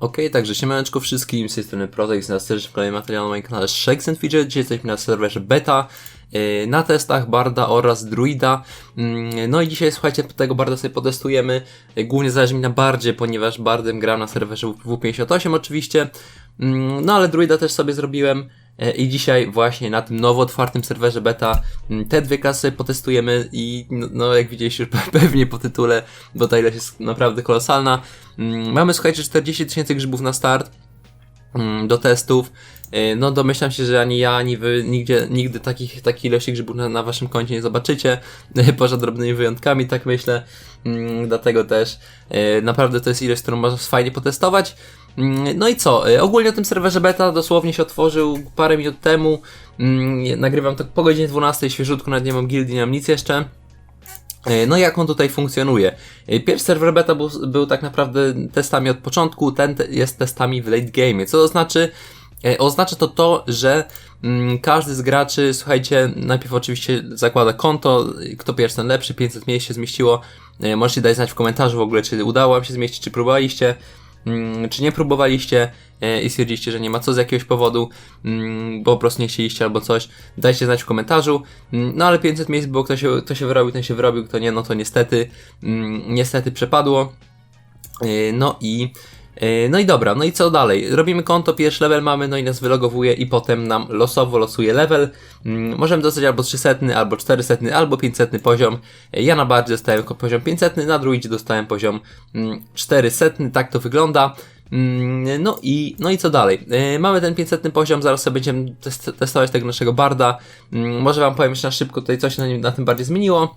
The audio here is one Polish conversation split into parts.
Okej, także siemaneczko wszystkim, z tej strony Protex, na serwerze w kolejnym materiale na moim kanale Shakes and Feature. Dzisiaj jesteśmy na serwerze beta, yy, na testach Barda oraz Druida. Mm, No i dzisiaj słuchajcie, tego Barda sobie potestujemy. Yy, Głównie zależy mi na Bardzie, ponieważ Bardem gram na serwerze W58 oczywiście. Mm, No ale Druida też sobie zrobiłem. E, I dzisiaj właśnie na tym nowo otwartym serwerze beta mm, te dwie klasy potestujemy i no, no jak widzieliście już pe- pewnie po tytule, bo ta ilość jest naprawdę kolosalna. Mm, Mamy słuchajcie 40 tysięcy grzybów na start mm, do testów. E, No domyślam się, że ani ja, ani wy nigdzie, nigdy takich, takiej ilości grzybów na, na waszym koncie nie zobaczycie, poza drobnymi wyjątkami, tak myślę. Dlatego też e, naprawdę to jest ilość, którą można fajnie potestować. Mm, No i co? E, Ogólnie o tym serwerze beta dosłownie się otworzył parę minut temu. Mm, Nagrywam to po godzinie 12, świeżutko, nawet nie mam gildii, nie mam nic jeszcze. E, No jak on tutaj funkcjonuje? E, Pierwszy serwer beta był, był tak naprawdę testami od początku, ten te jest testami w late game. Co to znaczy? Oznacza to to, że mm, każdy z graczy, słuchajcie, najpierw oczywiście zakłada konto, kto pierwszy ten lepszy, 500 miejsc się zmieściło. Możecie dać znać w komentarzu w ogóle, czy udało wam się zmieścić, czy próbowaliście, czy nie próbowaliście e, i stwierdziliście, że nie ma co z jakiegoś powodu, mm, bo po prostu nie chcieliście albo coś. Dajcie znać w komentarzu. Mm, No ale 500 miejsc było, kto się, kto się wyrobił, ten się wyrobił, kto nie, no to niestety, mm, niestety przepadło. E, No i no i dobra, no i co dalej? Robimy konto, pierwszy level mamy, no i nas wylogowuje i potem nam losowo losuje level. Mm, Możemy dostać albo 300, albo 400, albo 500 poziom. E, Ja na bardziej dostałem poziom 500, na druidzie dostałem poziom mm, 400, tak to wygląda. Mm, No i, no i co dalej? E, Mamy ten 500 poziom, zaraz sobie będziemy test- testować tego naszego barda. Mm, Może wam powiem jeszcze na szybko tutaj coś na, nim, na tym bardziej zmieniło.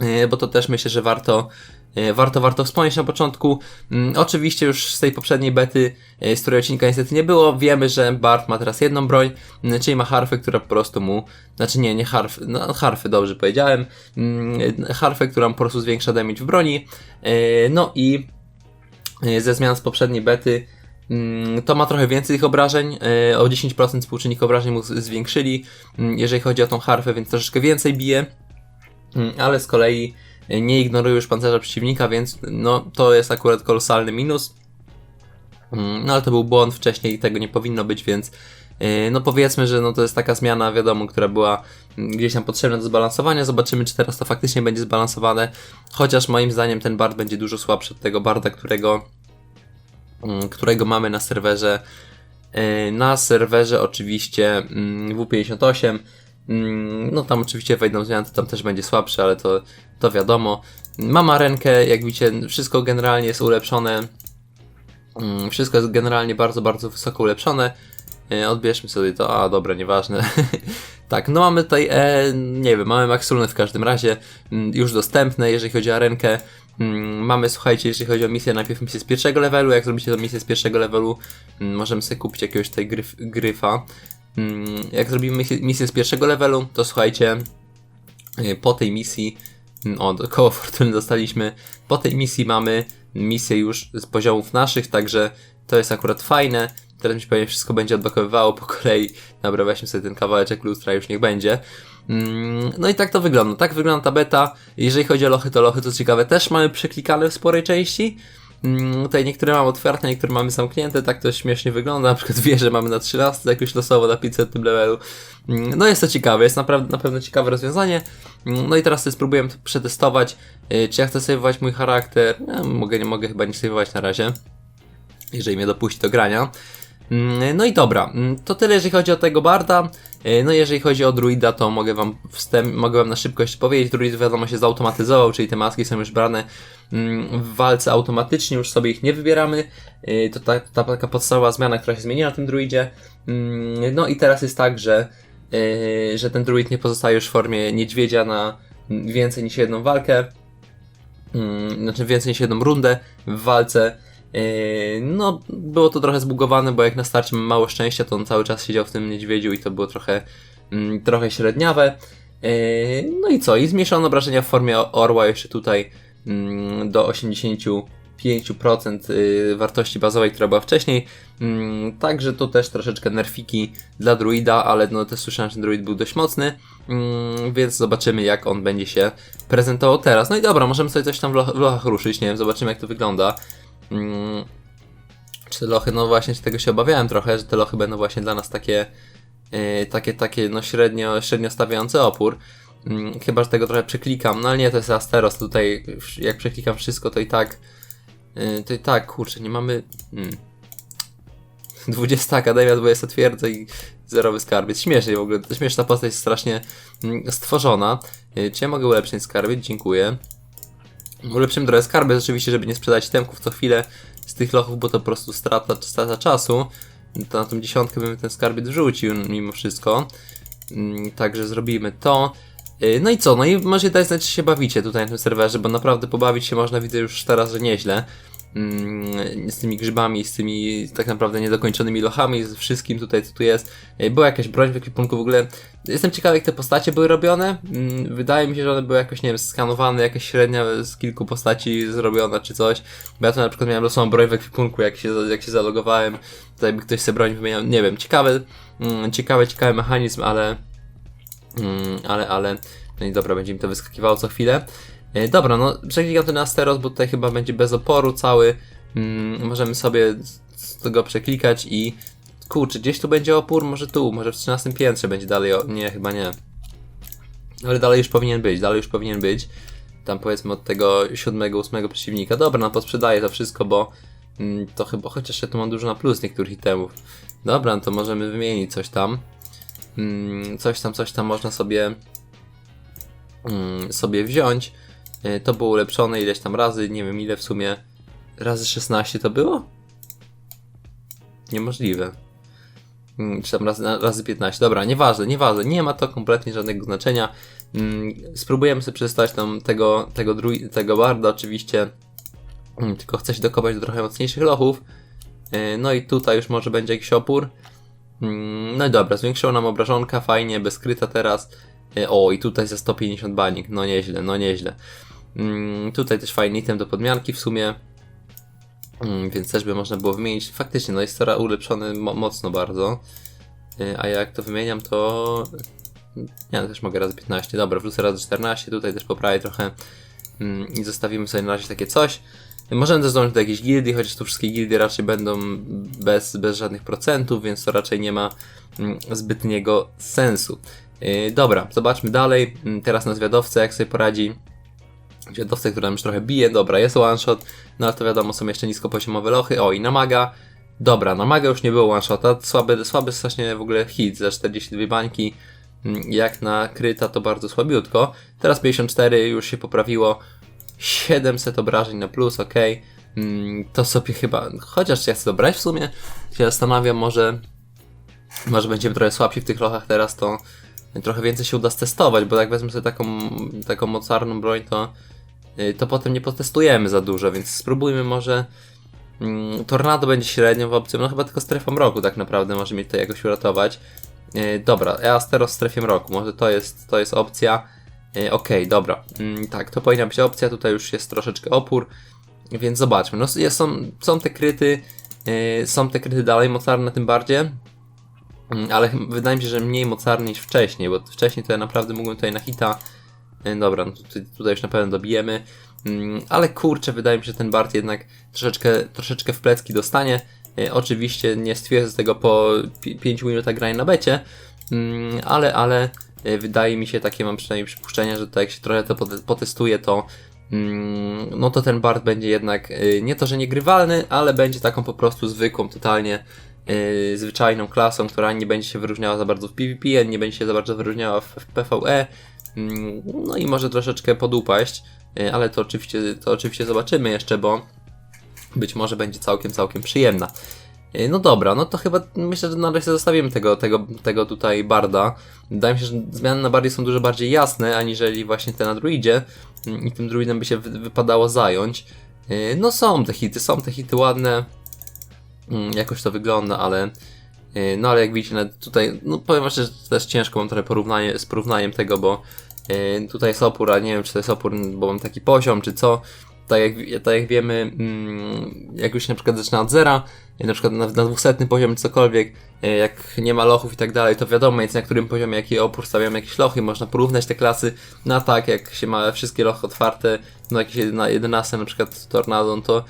E, bo to też myślę, że warto, e, warto, warto wspomnieć na początku. Mm, Oczywiście już z tej poprzedniej bety, e, z której odcinka niestety nie było, wiemy, że Bart ma teraz jedną broń, mm, czyli ma harfę, która po prostu mu, znaczy nie, nie harfy, no harfy dobrze powiedziałem, mm, harfę, która mu po prostu zwiększa damage w broni, E, no i e, ze zmian z poprzedniej bety to ma trochę więcej tych obrażeń, e, o 10% współczynnik obrażeń mu zwiększyli, jeżeli chodzi o tą harfę, więc troszeczkę więcej bije. Ale z kolei e, nie ignoruje już pancerza przeciwnika, więc no to jest akurat kolosalny minus. Mm, No ale to był błąd wcześniej i tego nie powinno być, więc e, no powiedzmy, że no to jest taka zmiana, wiadomo, która była mm, gdzieś tam potrzebna do zbalansowania. Zobaczymy, czy teraz to faktycznie będzie zbalansowane. Chociaż moim zdaniem ten bard będzie dużo słabszy od tego barda, którego, mm, którego mamy na serwerze. E, Na serwerze oczywiście mm, W58. Mm, No tam oczywiście wejdą zmiany, to tam też będzie słabszy, ale to, to wiadomo. Mam arenkę, jak widzicie, wszystko generalnie jest ulepszone. Mm, Wszystko jest generalnie bardzo, bardzo wysoko ulepszone. E, Odbierzmy sobie to, a dobra, nieważne. tak, no mamy tutaj, e, nie wiem, mamy Max Runy w każdym razie mm, już dostępne, jeżeli chodzi o. Mm, Mamy, słuchajcie, jeżeli chodzi o misję, najpierw misję z pierwszego levelu. Jak zrobicie to misję z pierwszego levelu, możemy sobie kupić jakiegoś tutaj gryf, gryfa. Mm, Jak zrobimy misję, z pierwszego levelu, to słuchajcie, y, po tej misji, mm, o, koło fortuny dostaliśmy, po tej misji mamy misję już z poziomów naszych, także to jest akurat fajne. Teraz mi się pewnie wszystko będzie odblokowywało po kolei. Dobra, weźmy sobie ten kawałeczek lustra, już niech będzie. Mm, No i tak to wygląda. Tak wygląda ta beta. Jeżeli chodzi o lochy, to lochy, co ciekawe, też mamy przeklikane w sporej części. Mm, Tutaj niektóre mamy otwarte, niektóre mamy zamknięte, tak to śmiesznie wygląda. Na przykład wieże mamy na 13, jakoś losowo na 500 levelu. Mm, No jest to ciekawe, jest naprawdę na pewno ciekawe rozwiązanie. Mm, No i teraz sobie spróbuję to przetestować. Yy, Czy ja chcę saveować mój charakter? No, mogę, nie mogę chyba nie saveować na razie. Jeżeli mnie dopuści do grania. No i dobra, to tyle jeżeli chodzi o tego barda. Yy, No jeżeli chodzi o druida, to mogę wam wstęp, mogę wam na szybkość powiedzieć, druid wiadomo się zautomatyzował, czyli te maski są już brane w walce automatycznie, już sobie ich nie wybieramy. Yy, To ta, ta taka podstawowa zmiana, która się zmieniła na tym druidzie. Mm, No i teraz jest tak, że, yy, że ten druid nie pozostaje już w formie niedźwiedzia na mm, więcej niż jedną walkę. Mm, Znaczy więcej niż jedną rundę w walce. Yy, No, było to trochę zbugowane, bo jak na starcie mam mało szczęścia, to on cały czas siedział w tym niedźwiedziu i to było trochę, mm, trochę średniawe. No i co? I zmniejszono obrażenia w formie orła jeszcze tutaj mm, do 85% y, wartości bazowej, która była wcześniej. Mm, Także to też troszeczkę nerfiki dla druida, ale no też słyszałem, że druid był dość mocny, mm, więc zobaczymy jak on będzie się prezentował teraz. No i dobra, możemy sobie coś tam w loch- w lochach ruszyć, nie wiem, zobaczymy jak to wygląda. Mm, Czy lochy, no właśnie tego się obawiałem trochę, że te lochy będą właśnie dla nas takie, yy, takie, takie no średnio, średnio stawiające opór. Mm, chyba, że tego trochę przeklikam, no ale nie, to jest Asteros, tutaj jak przeklikam wszystko, to i tak, yy, to i tak, kurczę, nie mamy... Mm. 20 Akademia, 20 twierdza i zerowy skarbiec. Śmiesznie w ogóle, śmieszna postać jest strasznie mm, stworzona. Yy, Czy ja mogę ulepszyć skarbiec? Dziękuję. Ulepszymy trochę skarbiec oczywiście, żeby nie sprzedać temków co chwilę z tych lochów, bo to po prostu strata, strata czasu. To na tą dziesiątkę bym ten skarbiec wrzucił mimo wszystko. Mm, Także zrobimy to. Yy, No i co? No i możecie dać znać, czy się bawicie tutaj na tym serwerze, bo naprawdę pobawić się można, widzę już teraz, że nieźle. Mm, Z tymi grzybami, z tymi tak naprawdę niedokończonymi lochami, z wszystkim tutaj, co tu jest. Yy, Była jakaś broń w ekwipunku w ogóle. Jestem ciekawy, jak te postacie były robione. Mm, Wydaje mi się, że one były jakoś, nie wiem, skanowane, jakaś średnia z kilku postaci zrobiona czy coś. Bo ja to na przykład miałem losową broń w ekwipunku, jak się, jak się zalogowałem. Tutaj by ktoś sobie broń wymieniał. Nie wiem, ciekawy, mm, ciekawy, ciekawy mechanizm, ale Mm, ale, ale, no i dobra, będzie mi to wyskakiwało co chwilę. E, dobra, no przeklikam ten Asteros, bo tutaj chyba będzie bez oporu cały. Mm, możemy sobie z- tego przeklikać i kurczę, gdzieś tu będzie opór, może tu, może w 13 piętrze będzie dalej, o... nie, chyba nie. Ale dalej już powinien być, dalej już powinien być. Tam powiedzmy od tego 7-8 przeciwnika. Dobra, no posprzedaję to wszystko, bo mm, to chyba, chociaż ja tu mam dużo na plus niektórych itemów. Dobra, no to możemy wymienić coś tam. Mm, coś tam, coś tam można sobie mm, sobie wziąć. E, To było ulepszone ileś tam razy, nie wiem ile w sumie. Razy 16 to było? Niemożliwe. Mm, Czy tam razy, razy 15. Dobra, nieważne, nieważne. Nie ma to kompletnie żadnego znaczenia. Spróbujemy sobie przestać tam tego, tego, tego barda oczywiście. Tylko chcę się dokopać do trochę mocniejszych lochów. E, No i tutaj już może będzie jakiś opór. Mm, No i dobra, zwiększyła nam obrażonka, fajnie, bezkryta teraz. E, O, i tutaj za 150 banik, no nieźle, no nieźle. Mm, Tutaj też fajny item do podmianki w sumie. Mm, Więc też by można było wymienić. Faktycznie, no jest teraz ulepszony mo mocno bardzo. E, A jak to wymieniam, to... Nie, no też mogę razy 15. Dobra, wrzucę razy 14, tutaj też poprawię trochę. I zostawimy sobie na razie takie coś. Możemy też zdążyć do jakiejś gildii, chociaż tu wszystkie gildie raczej będą bez, bez żadnych procentów, więc to raczej nie ma mm, zbytniego sensu. Yy, dobra, zobaczmy dalej. Yy, Teraz na zwiadowcę, jak sobie poradzi. Zwiadowcę, która już trochę bije. Dobra, jest one shot, no ale to wiadomo, są jeszcze niskopoziomowe lochy. O, i na maga. Dobra, na maga już nie było one shota. Słaby, słaby strasznie w ogóle hit za 42 bańki. Mm, Jak na kryta to bardzo słabiutko. Teraz 54 już się poprawiło. 700 obrażeń na plus, ok. Mm, To sobie chyba, chociaż ja chcę to brać w sumie, się zastanawiam, może, może będziemy trochę słabsi w tych lochach teraz, to trochę więcej się uda stestować, bo jak wezmę sobie taką, taką mocarną broń, to, y, to potem nie potestujemy za dużo, więc spróbujmy może. Mm, Tornado będzie średnią opcją, no chyba tylko strefa mroku tak naprawdę może mnie tutaj jakoś uratować. Yy, dobra, Easteros w strefie mroku, może to jest, to jest opcja. Yy, Okej, dobra, Mm, tak, to powinna być opcja, tutaj już jest troszeczkę opór, więc zobaczmy. No są, są te kryty, yy, są te kryty dalej mocarne tym bardziej, Mm, ale wydaje mi się, że mniej mocarny niż wcześniej, bo wcześniej to ja naprawdę mógłbym tutaj na hita. Yy, Dobra, no tutaj, tutaj już na pewno dobijemy. Mm, Ale kurczę, wydaje mi się, że ten Bart jednak troszeczkę, troszeczkę w plecki dostanie. Oczywiście nie stwierdzę tego po 5 minutach grania na becie, ale, ale wydaje mi się, takie mam przynajmniej przypuszczenia, że to jak się trochę to pote- potestuje, to mm, no to ten Bart będzie jednak yy, nie to, że niegrywalny, ale będzie taką po prostu zwykłą, totalnie yy, zwyczajną klasą, która nie będzie się wyróżniała za bardzo w PvP, nie będzie się za bardzo wyróżniała w, w PvE, mm, no i może troszeczkę podupaść, ale to oczywiście, to oczywiście zobaczymy jeszcze, bo być może będzie całkiem, całkiem przyjemna. Yy, No dobra, no to chyba myślę, że na razie zostawimy tego, tego, tego tutaj barda. Wydaje mi się, że zmiany na bardzie są dużo bardziej jasne, aniżeli właśnie te na druidzie Mm, i tym druidem by się wy- wypadało zająć. Yy, No są te hity, są te hity ładne, Mm, jakoś to wygląda, ale yy, no ale jak widzicie tutaj, no powiem szczerze, że też ciężko mam trochę porównanie, z porównaniem tego, bo tutaj jest opór, a nie wiem czy to jest opór, bo mam taki poziom, czy co. Tak jak, tak jak wiemy, mm, jak już na przykład zaczyna od zera, na przykład na, na 200 poziomie cokolwiek, yy, jak nie ma lochów i tak dalej, to wiadomo jest na którym poziomie jaki opór stawiamy jakieś lochy, można porównać te klasy na tak, jak się ma wszystkie lochy otwarte, no jakieś na 11 na przykład tornado, no to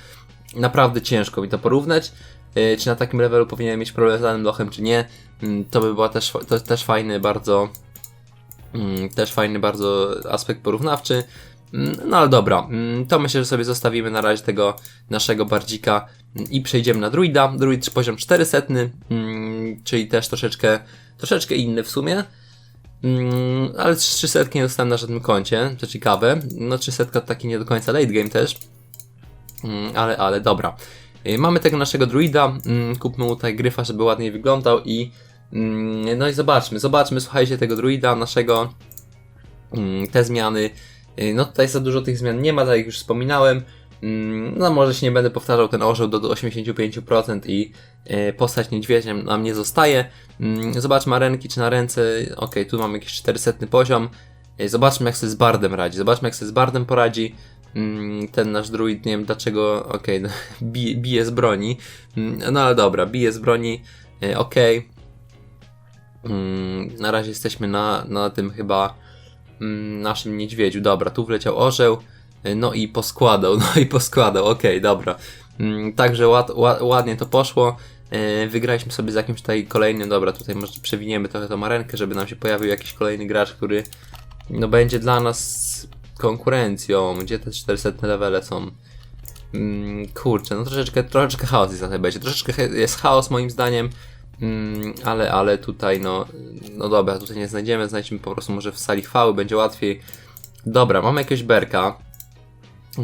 naprawdę ciężko mi to porównać. y, czy na takim levelu powinien mieć problem z danym lochem, czy nie. Mm, To by była też, to też fajny bardzo, mm, też fajny bardzo aspekt porównawczy. Mm, No ale dobra, mm, to myślę, że sobie zostawimy na razie tego naszego bardzika i przejdziemy na druida. Druid poziom 400, mm, czyli też troszeczkę, troszeczkę inny w sumie. Ale 300 nie dostałem na żadnym koncie, to ciekawe. No 300 to taki nie do końca late game też. Ale, ale dobra. Y, Mamy tego naszego druida, kupmy mu tutaj gryfa, żeby ładniej wyglądał i no i zobaczmy, zobaczmy, słuchajcie tego druida naszego, te zmiany. Y, No tutaj za dużo tych zmian nie ma, tak jak już wspominałem. Mm, No może się nie będę powtarzał, ten orzeł do, do 85% i y, postać niedźwiedziem nam nie zostaje. Mm, Zobaczmy arenki, czy na ręce, ok, tu mamy jakiś 400 poziom. Y, Zobaczmy jak sobie z Bardem radzi, zobaczmy jak sobie z Bardem poradzi. Mm, Ten nasz druid, nie wiem dlaczego, okej, no, bije, bije z broni. No ale dobra, bije z broni. Mm, Na razie jesteśmy na, na tym chyba naszym niedźwiedziu. Dobra, tu wleciał orzeł. y, No i poskładał, no i poskładał, okej, dobra. Mm, Także ład, ład, ładnie to poszło. Y, Wygraliśmy sobie z jakimś tutaj kolejnym, dobra, tutaj może przewiniemy trochę tą arenkę, żeby nam się pojawił jakiś kolejny gracz, który no będzie dla nas konkurencją. Gdzie te 400 levele są? Mm, kurczę, no troszeczkę, troszeczkę chaos jest na tej będzie. Troszeczkę jest chaos moim zdaniem. Mm, ale, ale tutaj no, no dobra, tutaj nie znajdziemy, znajdziemy po prostu może w sali chwały, będzie łatwiej. Dobra, mamy jakiegoś berka.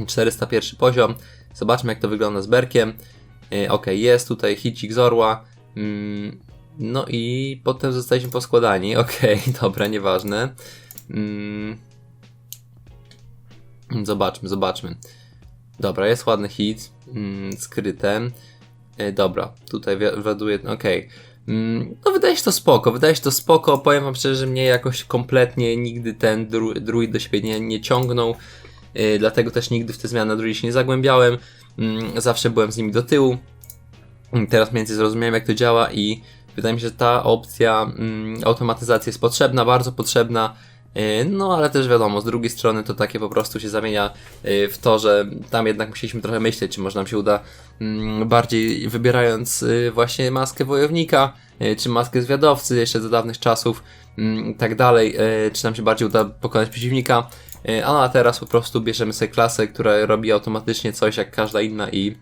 401 poziom. Zobaczmy jak to wygląda z berkiem. Yy, ok, jest tutaj hicik z orła. Mm, no i potem zostaliśmy poskładani. Okej, dobra, nieważne. Mm, zobaczmy, zobaczmy. Dobra, jest ładny hit. Skryte. E, dobra, tutaj wi- wiaduję, okej. Mm, No wydaje się to spoko, wydaje się to spoko, powiem wam szczerze, że mnie jakoś kompletnie nigdy ten dru druid do siebie nie, nie ciągnął, e, dlatego też nigdy w te zmiany na się nie zagłębiałem, Mm, zawsze byłem z nimi do tyłu, Mm, teraz mniej więcej zrozumiałem jak to działa i wydaje mi się, że ta opcja automatyzacji jest potrzebna, bardzo potrzebna, e, no ale też wiadomo, z drugiej strony to takie po prostu się zamienia w to, że tam jednak musieliśmy trochę myśleć, czy może nam się uda bardziej wybierając y, właśnie maskę wojownika, y, czy maskę zwiadowcy jeszcze za dawnych czasów mm, i tak dalej, y, czy nam się bardziej uda pokonać przeciwnika, y, a teraz po prostu bierzemy sobie klasę, która robi automatycznie coś jak każda inna i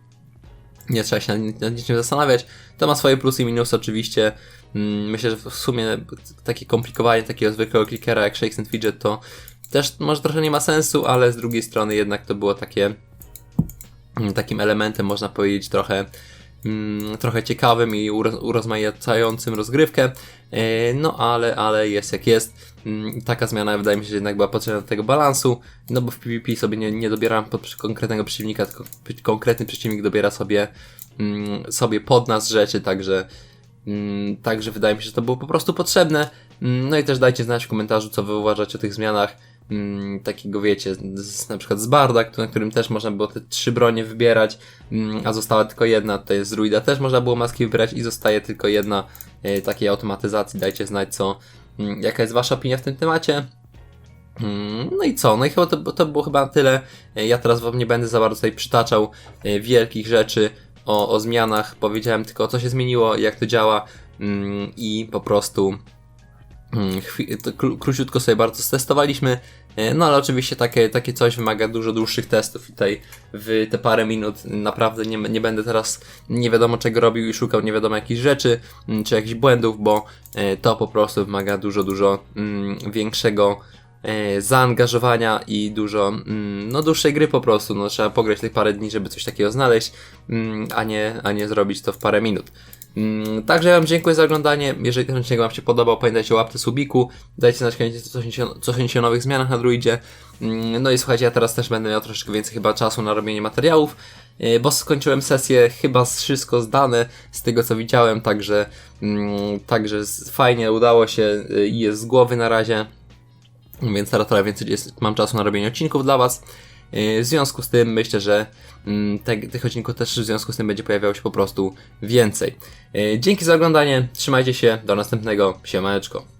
nie trzeba się nad, niczym zastanawiać. To ma swoje plusy i minusy oczywiście. Mm, Myślę, że w sumie takie komplikowanie takiego zwykłego klikera jak Shakes and Fidget to też może trochę nie ma sensu, ale z drugiej strony jednak to było takie mm, takim elementem, można powiedzieć, trochę, mm, trochę ciekawym i uro- urozmaicającym rozgrywkę. E, No ale, ale jest jak jest. Mm, Taka zmiana wydaje mi się, że jednak była potrzebna do tego balansu, no bo w PvP sobie nie, nie dobieram pod konkretnego przeciwnika, tylko konkretny przeciwnik dobiera sobie, mm, sobie pod nas rzeczy, także Mm, Także wydaje mi się, że to było po prostu potrzebne. Mm, No i też dajcie znać w komentarzu, co wy uważacie o tych zmianach. Mm, Takiego wiecie, z, na przykład z Barda, na którym też można było te trzy bronie wybierać, mm, a została tylko jedna. Tutaj z Druida też można było maski wybierać i zostaje tylko jedna e, takiej automatyzacji. Dajcie znać, co, mm, jaka jest wasza opinia w tym temacie. No i co? No i chyba to, to było chyba na tyle. E, Ja teraz wam nie będę za bardzo tutaj przytaczał e, wielkich rzeczy o, o zmianach. Powiedziałem tylko co się zmieniło, jak to działa i po prostu to króciutko sobie bardzo stestowaliśmy. E, No ale oczywiście takie, takie coś wymaga dużo dłuższych testów i tutaj w te parę minut naprawdę nie, nie będę teraz nie wiadomo czego robił i szukał nie wiadomo jakichś rzeczy mm, czy jakichś błędów, bo e, to po prostu wymaga dużo, dużo mm, większego e, zaangażowania i dużo, mm, no dłuższej gry po prostu, no trzeba pograć tych parę dni, żeby coś takiego znaleźć, a nie, a nie zrobić to w parę minut. Mm, Także ja Wam dziękuję za oglądanie. Jeżeli ten odcinek Wam się podobał, pamiętajcie o łapce subiku. Dajcie znać, koniecznie, co sądzicie, o- nowych zmianach na Druidzie. Mm, No i słuchajcie, ja teraz też będę miał troszeczkę więcej chyba czasu na robienie materiałów, e, bo skończyłem sesję chyba wszystko zdane z tego co widziałem, także, mm, także fajnie udało się e, i jest z głowy na razie. Więc teraz trochę więcej jest, mam czasu na robienie odcinków dla Was. Yy, W związku z tym myślę, że mm, tych odcinków też w związku z tym będzie pojawiało się po prostu więcej. Yy, Dzięki za oglądanie, trzymajcie się, do następnego, siemaneczko.